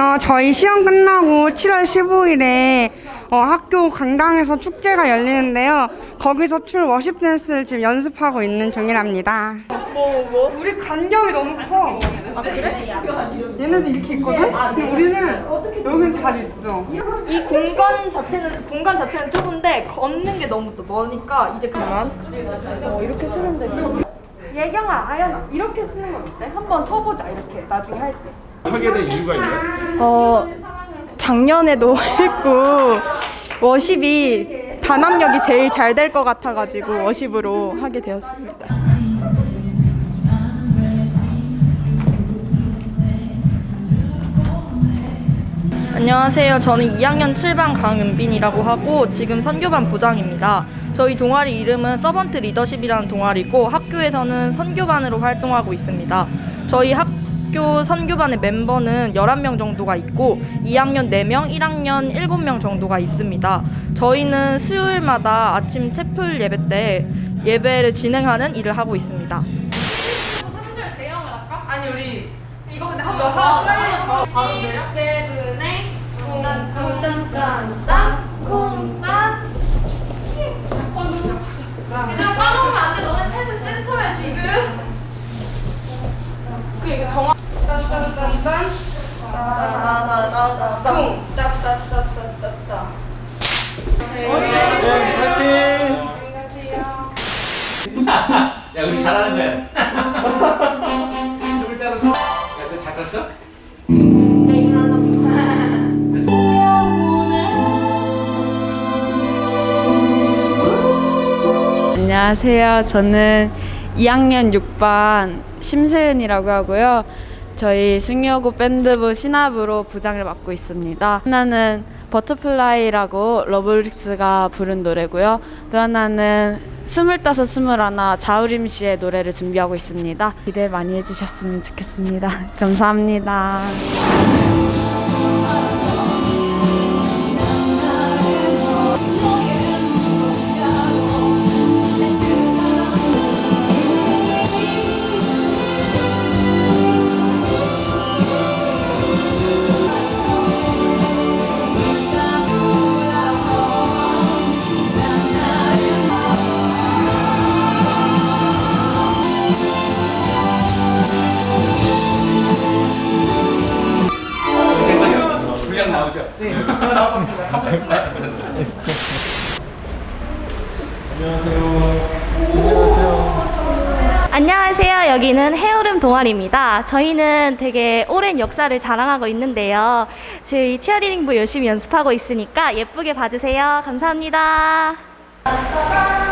안녕하세요. 저희 시험 끝나고 7월 15일에 어, 학교 강당에서 축제가 열리는데요. 거기서 출 워십 댄스를 지금 연습하고 있는 중이랍니다. 뭐, 뭐? 우리 간격이 너무 커. 아, 그래? 얘네들 이렇게 있거든? 근데 우리는 여긴 잘 있어. 이 공간 자체는 공간 자체는 좁은데 걷는 게 너무 또 머니까 이제 그만. 예경아, 아연아, 이렇게 쓰는 건 어때? 한번 서보자, 이렇게, 나중에 할 때. 하게 된 이유가 있나요? 어, 작년에도 했고, 워십이 단합력이 제일 잘 될 것 같아가지고, 워십으로 하게 되었습니다. 안녕하세요. 저는 2학년 7반 강은빈이라고 하고 지금 선교반 부장입니다. 저희 동아리 이름은 서번트 리더십이라는 동아리고 학교에서는 선교반으로 활동하고 있습니다. 저희 학교 선교반의 멤버는 11명 정도가 있고 2학년 4명, 1학년 7명 정도가 있습니다. 저희는 수요일마다 아침 채플 예배 때 예배를 진행하는 일을 하고 있습니다. 아니 우리 이거 근데 한번 하고 바로 내려? 지금 그 이거 정확 짠짠짠짠 쿵 짜짜짜짜짜짜 야 우리 잘하는 거야. 숨을 따라서. 야, 그거 잘 껐어? 야 일어나 안녕하세요. 저는 2학년 6반 심세은이라고 하고요. 저희 승여고 밴드부 신압으로 부장을 맡고 있습니다. 하나는 버터플라이라고 러블릭스가 부른 노래고요. 또 하나는 스물다섯 스물하나 자우림 씨의 노래를 준비하고 있습니다. 기대 많이 해주셨으면 좋겠습니다. 감사합니다. 안녕하세요. 여기는 해오름 동아리입니다. 저희는 되게 오랜 역사를 자랑하고 있는데요. 저희 치어리닝부 열심히 연습하고 있으니까 예쁘게 봐주세요. 감사합니다. 따